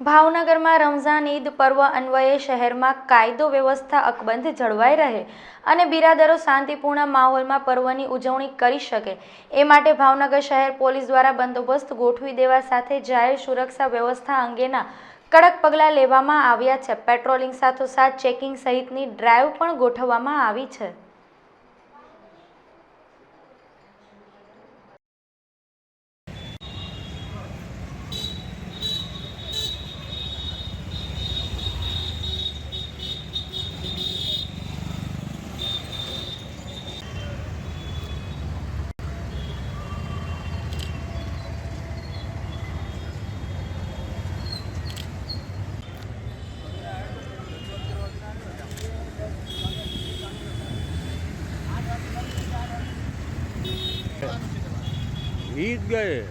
ભાવનગરમાં રમઝાન, ઈદ પર્વ અન્વયે શહેરમાં કાયદો વ્યવસ્થા અકબંધ જળવાઈ રહે અને બિરાદરો શાંતિપૂર્ણ માહોલમાં પર્વની ઉજવણી કરી શકે. એ માટે ભાવનગર શહેર પોલીસ દ્વારા બંદોબસ્ત ગોઠવી દેવા સાથે જાહેર સુરક્ષા વ્યવસ્થા અંગેના કડક પગલાં લેવામાં આવ્યા છે. પેટ્રોલિંગ સાથોસાથ ચેકિંગ સહિતની ડ્રાઈવ પણ ગોઠવવામાં આવી છે. ईद गए।